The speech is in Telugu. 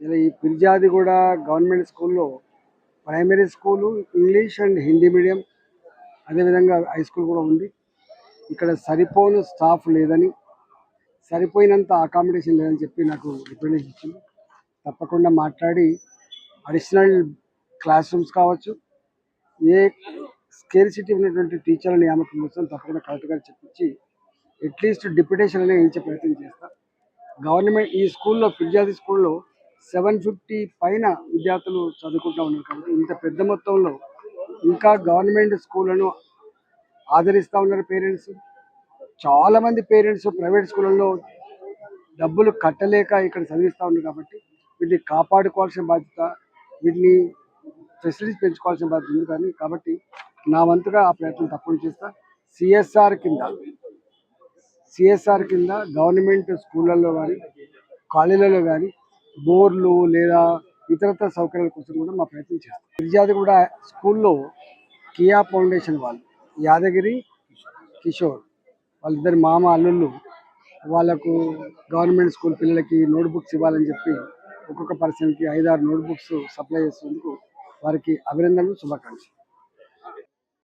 ఇలా ఈ పిర్జాది కూడా గవర్నమెంట్ స్కూల్లో primary school English and Hindi medium అదేవిధంగా హై స్కూల్ కూడా ఉంది. ఇక్కడ సరిపోను స్టాఫ్ లేదని సరిపోయినంత అకామిడేషన్ లేదని చెప్పి నాకు రిప్రజెంటేషన్ ఇచ్చింది తప్పకుండా మాట్లాడి అడిషనల్ క్లాస్ రూమ్స్ కావచ్చు ఏ స్కేర్సిటీ ఉన్నటువంటి టీచర్ల నియామకం కోసం తప్పకుండా కరెక్ట్గా చెప్పించి అట్లీస్ట్ డిప్యుటేషన్ అనేది ఇచ్చే ప్రయత్నం చేస్తా. గవర్నమెంట్ ఈ స్కూల్లో ఫిర్జాది స్కూల్లో సెవెన్ ఫిఫ్టీ పైన విద్యార్థులు చదువుకుంటూ ఉన్నారు కాబట్టి ఇంత పెద్ద మొత్తంలో ఇంకా గవర్నమెంట్ స్కూళ్ళను ఆదరిస్తూ ఉన్నారు పేరెంట్స్. చాలామంది పేరెంట్స్ ప్రైవేట్ స్కూళ్ళల్లో డబ్బులు కట్టలేక ఇక్కడ చదివిస్తూ ఉన్నారు కాబట్టి వీటిని కాపాడుకోవాల్సిన బాధ్యత వీటిని ఫెసిలిటీస్ పెంచుకోవాల్సిన బాధ్యత ఉంది కానీ కాబట్టి నా వంతుగా ఆ ప్రయత్నం తప్పని చేస్తా. సిఎస్ఆర్ కింద సిఎస్ఆర్ కింద గవర్నమెంట్ స్కూళ్ళల్లో కానీ కాలేజీలలో కానీ బోర్లు లేదా ఇతరత్ర సౌకర్యాల కోసం కూడా మా ప్రయత్నం చేస్తాం. విద్యార్థి కూడా స్కూల్లో కియా ఫౌండేషన్ వాళ్ళు యాదగిరి కిషోర్ వాళ్ళిద్దరి మామ అల్లుళ్ళు వాళ్ళకు గవర్నమెంట్ స్కూల్ పిల్లలకి నోట్ బుక్స్ ఇవ్వాలని చెప్పి ఒక్కొక్క పర్సన్కి ఐదారు నోట్ బుక్స్ సప్లై చేసేందుకు వారికి అభినందనలు శుభాకాంక్షలు.